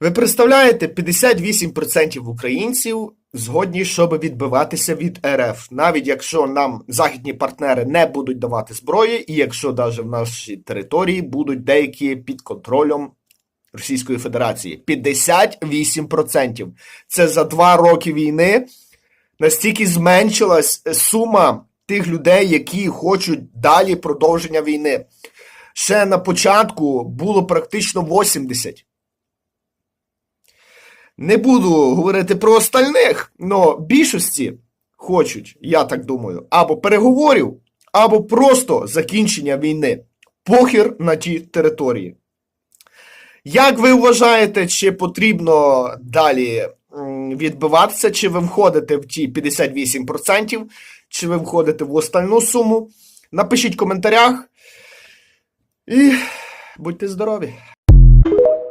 Ви представляєте, 58% українців згодні, щоб відбиватися від РФ, навіть якщо нам західні партнери не будуть давати зброї, і якщо навіть в нашій території будуть деякі під контролем Російської Федерації. 58%. Це за два роки війни настільки зменшилась сума тих людей, які хочуть далі продовження війни. Ще на початку було практично 80. Не буду говорити про остальних, але більшості хочуть, я так думаю, або переговорів, або просто закінчення війни. Похір на ті території. Як ви вважаєте, чи потрібно далі відбиватися, чи ви входите в ті 58%, чи ви входите в остальну суму? Напишіть в коментарях і будьте здорові!